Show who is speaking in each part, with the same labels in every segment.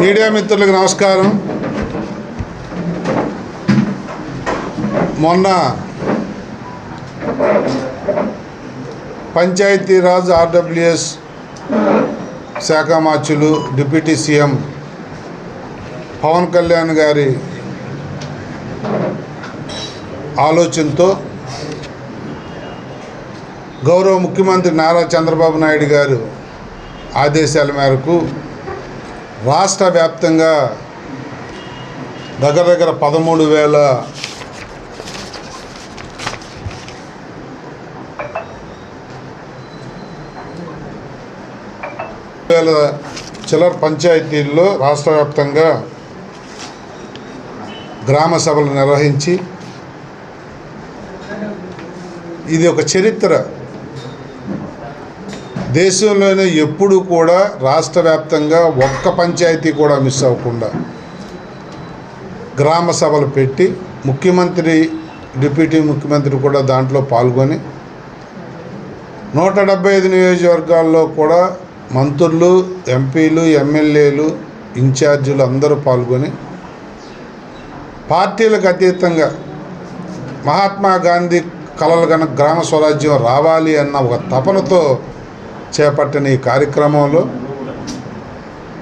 Speaker 1: Media మిత్రులకు నమస్కారం. మొన్న పంచాయతీరాజ్ ఆర్డబ్ల్యూఎస్ శాఖ మార్చులు డిప్యూటీ సీఎం పవన్ కళ్యాణ్ గారి ఆలోచనతో గౌరవ ముఖ్యమంత్రి నారా చంద్రబాబు నాయుడు గారు ఆదేశాల మేరకు రాష్ట్ర వ్యాప్తంగా దగ్గర దగ్గర పదమూడు వేల వేల చిల్లర పంచాయతీల్లో రాష్ట్ర వ్యాప్తంగా గ్రామ సభలు నిర్వహించి ఇది ఒక చరిత్ర. దేశంలోనే ఎప్పుడు కూడా రాష్ట్ర వ్యాప్తంగా ఒక్క పంచాయతీ కూడా మిస్ అవ్వకుండా గ్రామ సభలు పెట్టి ముఖ్యమంత్రి డిప్యూటీ ముఖ్యమంత్రి కూడా దాంట్లో పాల్గొని నూట డెబ్బై ఐదు నియోజకవర్గాల్లో కూడా మంత్రులు ఎంపీలు ఎమ్మెల్యేలు ఇన్ఛార్జీలు అందరూ పాల్గొని పార్టీలకు అతీతంగా మహాత్మా గాంధీ కలలు కనుక గ్రామ స్వరాజ్యం రావాలి అన్న ఒక తపనతో చేపట్టిన ఈ కార్యక్రమంలో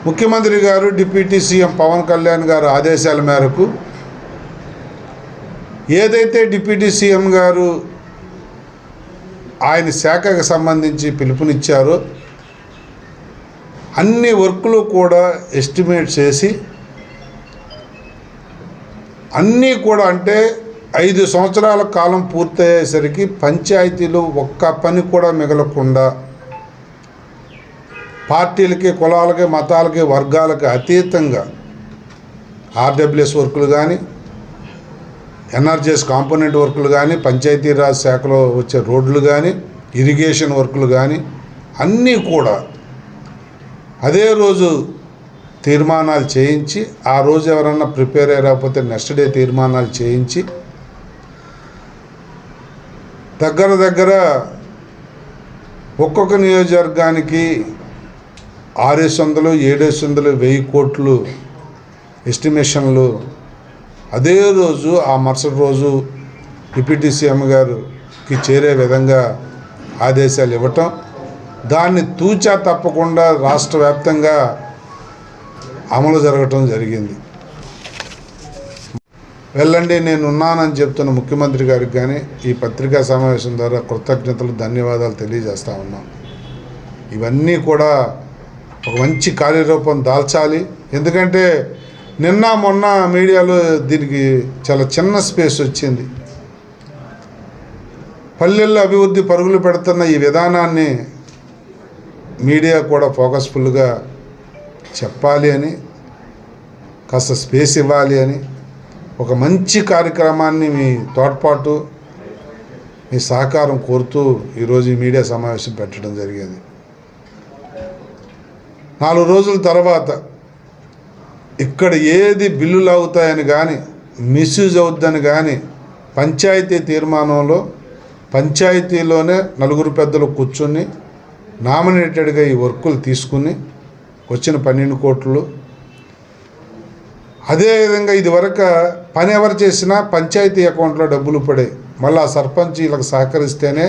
Speaker 1: ముఖ్యమంత్రి గారు డిప్యూటీ సీఎం పవన్ కళ్యాణ్ గారు ఆదేశాల మేరకు ఏదైతే డిప్యూటీ సీఎం గారు ఆయన శాఖకు సంబంధించి పిలుపునిచ్చారో అన్ని వర్కులు కూడా ఎస్టిమేట్ చేసి అన్నీ కూడా అంటే ఐదు సంవత్సరాల కాలం పూర్తయ్యేసరికి పంచాయతీలు ఒక్క పని కూడా మిగలకుండా పార్టీలకి కులాలకి మతాలకి వర్గాలకి అతీతంగా ఆర్డబ్ల్యూఎస్ వర్కులు కానీ ఎన్ఆర్జీఎస్ కాంపోనెంట్ వర్కులు కానీ పంచాయతీరాజ్ శాఖలో వచ్చే రోడ్లు కానీ ఇరిగేషన్ వర్కులు కానీ అన్నీ కూడా అదే రోజు తీర్మానాలు చేయించి ఆ రోజు ఎవరన్నా ప్రిపేర్ అయ్యకపోతే నెక్స్ట్ డే తీర్మానాలు చేయించి దగ్గర దగ్గర ఒక్కొక్క నియోజకవర్గానికి ఆరేసి వందలు ఏడేసి వందలు వెయ్యి కోట్లు ఎస్టిమేషన్లు. అదే రోజు ఆ మరుసటి రోజు డిప్యూటీ సీఎం గారికి చేరే విధంగా ఆదేశాలు ఇవ్వటం. దాన్ని తూచా తప్పకుండా రాష్ట్ర వ్యాప్తంగా అమలు జరగటం జరిగింది. వెళ్ళండి నేను ఉన్నానని చెప్తున్న ముఖ్యమంత్రి గారికి కానీ ఈ పత్రికా సమావేశం ద్వారా కృతజ్ఞతలు ధన్యవాదాలు తెలియజేస్తా ఉన్నాం. ఇవన్నీ కూడా ఒక మంచి కార్యరూపం దాల్చాలి. ఎందుకంటే నిన్న మొన్న మీడియాలో దీనికి చాలా చిన్న స్పేస్ వచ్చింది. పల్లెల్లో అభివృద్ధి పరుగులు పెడుతున్న ఈ విధానాన్ని మీడియా కూడా ఫోకస్ఫుల్గా చెప్పాలి అని కాస్త స్పేస్ ఇవ్వాలి అని ఒక మంచి కార్యక్రమాన్ని మీ తోడ్పాటు మీ సహకారం కోరుతూ ఈరోజు ఈ మీడియా సమావేశం పెట్టడం జరిగింది. నాలుగు రోజుల తర్వాత ఇక్కడ ఏది బిల్లులు అవుతాయని కానీ మిస్యూజ్ అవుద్దని కానీ పంచాయతీ తీర్మానంలో పంచాయతీలోనే నలుగురు పెద్దలు కూర్చొని నామినేటెడ్గా ఈ వర్కులు తీసుకుని వచ్చిన పన్నెండు కోట్లు. అదేవిధంగా ఇదివరకు పని ఎవరు చేసినా పంచాయతీ అకౌంట్లో డబ్బులు పడే మళ్ళీ ఆ సర్పంచ్ వీళ్ళకి సహకరిస్తేనే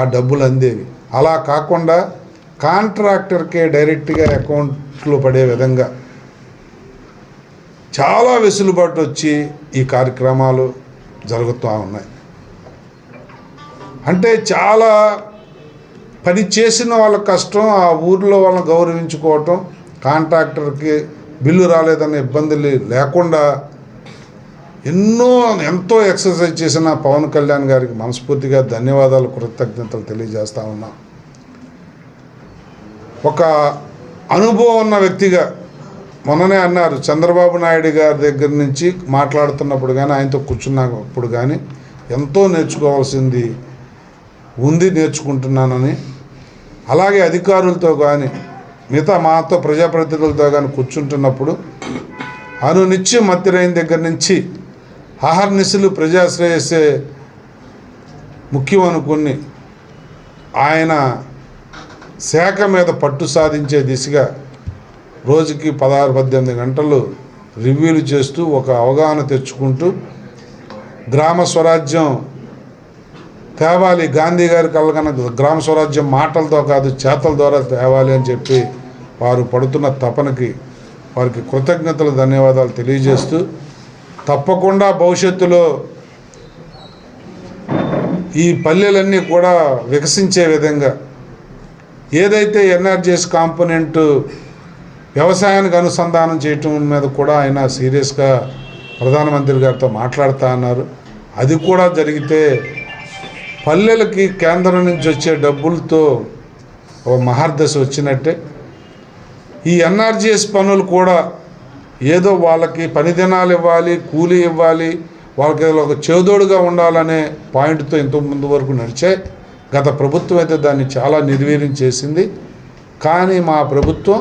Speaker 1: ఆ డబ్బులు అందేవి. అలా కాకుండా కాంట్రాక్టర్కే డైరెక్ట్గా అకౌంట్లో పడే విధంగా చాలా వెసులుబాటు వచ్చి ఈ కార్యక్రమాలు జరుగుతూ ఉన్నాయి. అంటే చాలా పని చేసిన వాళ్ళ కష్టం ఆ ఊర్లో వాళ్ళని గౌరవించుకోవటం కాంట్రాక్టర్కి బిల్లు రాలేదన్న ఇబ్బందులు లేకుండా ఎన్నో ఎంతో ఎక్సర్సైజ్ చేసిన పవన్ కళ్యాణ్ గారికి మనస్ఫూర్తిగా ధన్యవాదాలు కృతజ్ఞతలు తెలియజేస్తా ఉన్నాం. ఒక అనుభవం ఉన్న వ్యక్తిగా మొన్ననే అన్నారు చంద్రబాబు నాయుడు గారి దగ్గర నుంచి మాట్లాడుతున్నప్పుడు కానీ ఆయనతో కూర్చున్నప్పుడు కానీ ఎంతో నేర్చుకోవాల్సింది ఉంది నేర్చుకుంటున్నానని. అలాగే అధికారులతో కానీ మిగతా మాతో ప్రజాప్రతినిధులతో కానీ కూర్చుంటున్నప్పుడు అనునిత్యం మత్తిరైన దగ్గర నుంచి అహర్నిశలు ప్రజాశ్రేయస్సే ముఖ్యం అనుకుని ఆయన శాఖ మీద పట్టు సాధించే దిశగా రోజుకి పదహారు పద్దెనిమిది గంటలు రివ్యూలు చేస్తూ ఒక అవగాహన తెచ్చుకుంటూ గ్రామ స్వరాజ్యం తేవాలి. గాంధీ గారి కలగన గ్రామ స్వరాజ్యం మాటలతో కాదు చేతల ద్వారా తేవాలి అని చెప్పి వారు పడుతున్న తపనకి వారికి కృతజ్ఞతలు ధన్యవాదాలు తెలియజేస్తూ తప్పకుండా భవిష్యత్తులో ఈ పల్లెలన్నీ కూడా వికసించే విధంగా ఏదైతే ఎన్ఆర్జీఎస్ కాంపోనెంట్ వ్యవసాయానికి అనుసంధానం చేయటం మీద కూడా ఆయన సీరియస్గా ప్రధానమంత్రి గారితో మాట్లాడుతా అన్నారు. అది కూడా జరిగితే పల్లెలకి కేంద్రం నుంచి వచ్చే డబ్బులతో ఒక మహార్దశ వచ్చినట్టే. ఈ ఎన్ఆర్జీఎస్ పనులు కూడా ఏదో వాళ్ళకి పని దినాలు ఇవ్వాలి కూలీ ఇవ్వాలి వాళ్ళకి ఒక చేదోడుగా ఉండాలనే పాయింట్తో ఇంతకుముందు ముందు వరకు నడిచాయి. గత ప్రభుత్వం అయితే దాన్ని చాలా నిర్వీర్యం చేసింది. కానీ మా ప్రభుత్వం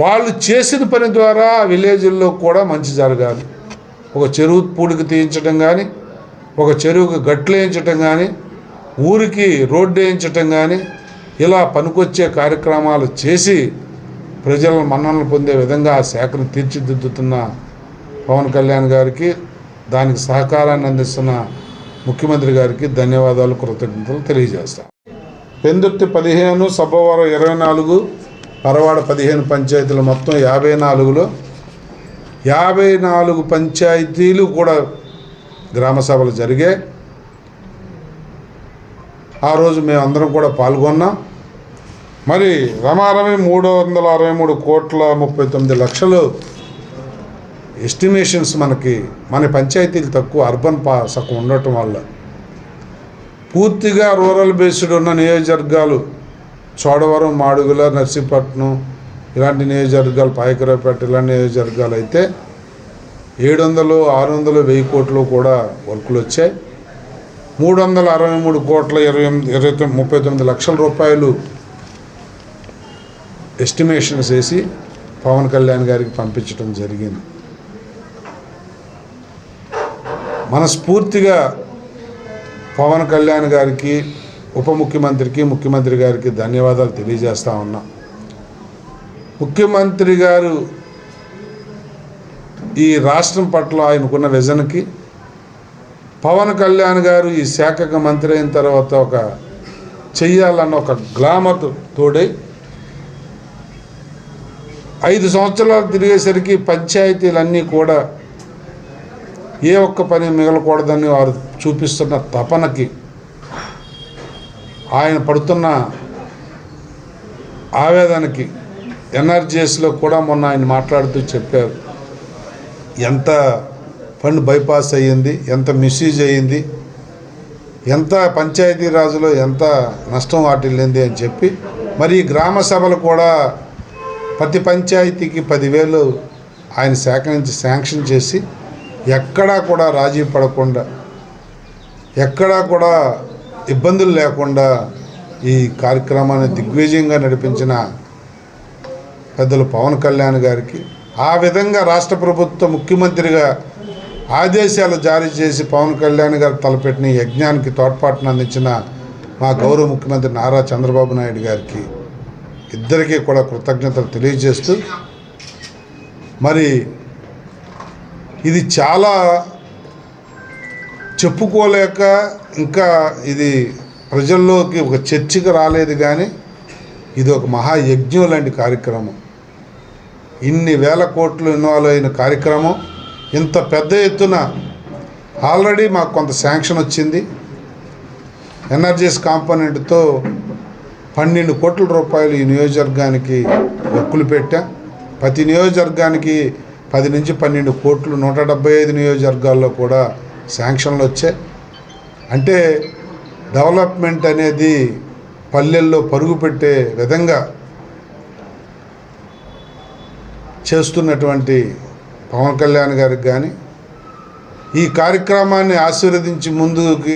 Speaker 1: వాళ్ళు చేసిన పని ద్వారా విలేజ్ల్లో కూడా మంచి జరగాలి. ఒక చెరువు పూడికి తీయించడం కానీ ఒక చెరువుకి గట్లు వేయించటం కానీ ఊరికి రోడ్డు వేయించటం కానీ ఇలా పనికొచ్చే కార్యక్రమాలు చేసి ప్రజల మన్ననలు పొందే విధంగా ఆ శాఖను తీర్చిదిద్దుతున్న పవన్ కళ్యాణ్ గారికి దానికి సహకారాన్ని అందిస్తున్న ముఖ్యమంత్రి గారికి ధన్యవాదాలు కృతజ్ఞతలు తెలియజేస్తాం. పెందుర్తి పదిహేను సబ్బవరం ఇరవై నాలుగు పరవాడ పదిహేను పంచాయతీలు మొత్తం యాభై నాలుగులో. యాభై నాలుగు పంచాయతీలు కూడా గ్రామ సభలు జరిగాయి ఆ రోజు మేమందరం కూడా పాల్గొన్నాం. మరి రమారమి మూడు వందల అరవై మూడు కోట్ల ముప్పై తొమ్మిది లక్షలు ఎస్టిమేషన్స్ మనకి మన పంచాయతీలు తక్కువ అర్బన్ పా సగం ఉండటం వల్ల. పూర్తిగా రూరల్ బేస్డ్ ఉన్న నియోజకవర్గాలు చోడవరం మాడుగుల నర్సీపట్నం ఇలాంటి నియోజకవర్గాలు పాయకరావుపేట ఇలాంటి నియోజకవర్గాలు అయితే ఏడు వందలు ఆరు వందలు వెయ్యి కోట్లు కూడా వర్కులు వచ్చాయి. మూడు వందల అరవై మూడు కోట్ల ఇరవై ఎనిమిది ఇరవై తొమ్మిది ముప్పై తొమ్మిది లక్షల రూపాయలు ఎస్టిమేషన్స్ వేసి పవన్ కళ్యాణ్ గారికి పంపించడం జరిగింది. మనస్ఫూర్తిగా పవన్ కళ్యాణ్ గారికి ఉప ముఖ్యమంత్రికి ముఖ్యమంత్రి గారికి ధన్యవాదాలు తెలియజేస్తా ఉన్నా. ముఖ్యమంత్రి గారు ఈ రాష్ట్రం పట్ల ఆయనకున్న విజన్కి పవన్ కళ్యాణ్ గారు ఈ శాఖకు మంత్రి అయిన తర్వాత ఒక చెయ్యాలన్న ఒక గ్లామర్ తోడై ఐదు సంవత్సరాలు తిరిగేసరికి పంచాయతీలన్నీ కూడా ఏ ఒక్క పని మిగలకూడదని వారు చూపిస్తున్న తపనకి ఆయన పడుతున్న ఆవేదనకి ఎన్ఆర్జీఎస్లో కూడా మొన్న ఆయన మాట్లాడుతూ చెప్పారు ఎంత ఫండ్ బైపాస్ అయ్యింది ఎంత మిస్యూజ్ అయ్యింది ఎంత పంచాయతీ రాజులో ఎంత నష్టం వాటిల్లింది అని చెప్పి మరి గ్రామ సభలు కూడా ప్రతి పంచాయతీకి పదివేలు ఆయన సేకరించి శాంక్షన్ చేసి ఎక్కడా కూడా రాజీ పడకుండా ఎక్కడా కూడా ఇబ్బందులు లేకుండా ఈ కార్యక్రమాన్ని దిగ్విజయంగా నడిపించిన పెద్దలు పవన్ కళ్యాణ్ గారికి ఆ విధంగా రాష్ట్ర ప్రభుత్వ ముఖ్యమంత్రిగా ఆదేశాలు జారీ చేసి పవన్ కళ్యాణ్ గారు తలపెట్టిన యజ్ఞానికి తోడ్పాటును అందించిన మా గౌరవ ముఖ్యమంత్రి నారా చంద్రబాబు నాయుడు గారికి ఇద్దరికీ కూడా కృతజ్ఞతలు తెలియజేస్తూ మరి ఇది చాలా చెప్పుకోలేక ఇంకా ఇది ప్రజల్లోకి ఒక చర్చకు రాలేదు కానీ ఇది ఒక మహాయజ్ఞం లాంటి కార్యక్రమం. ఇన్ని వేల కోట్లు ఇన్వాల్వ్ అయిన కార్యక్రమం. ఇంత పెద్ద ఎత్తున ఆల్రెడీ మాకు కొంత శాంక్షన్ వచ్చింది. ఎనర్జీస్ కాంపోనెంట్తో పన్నెండు కోట్ల రూపాయలు ఈ నియోజకవర్గానికి హక్కులు పెట్టాం. ప్రతి నియోజకవర్గానికి పది నుంచి పన్నెండు కోట్లు నూట డెబ్బై ఐదు నియోజకవర్గాల్లో కూడా శాంక్షన్లు వచ్చాయి. అంటే డెవలప్మెంట్ అనేది పల్లెల్లో పరుగు పెట్టే విధంగా చేస్తున్నటువంటి పవన్ కళ్యాణ్ గారికి కానీ ఈ కార్యక్రమాన్ని ఆశీర్వదించి ముందుకి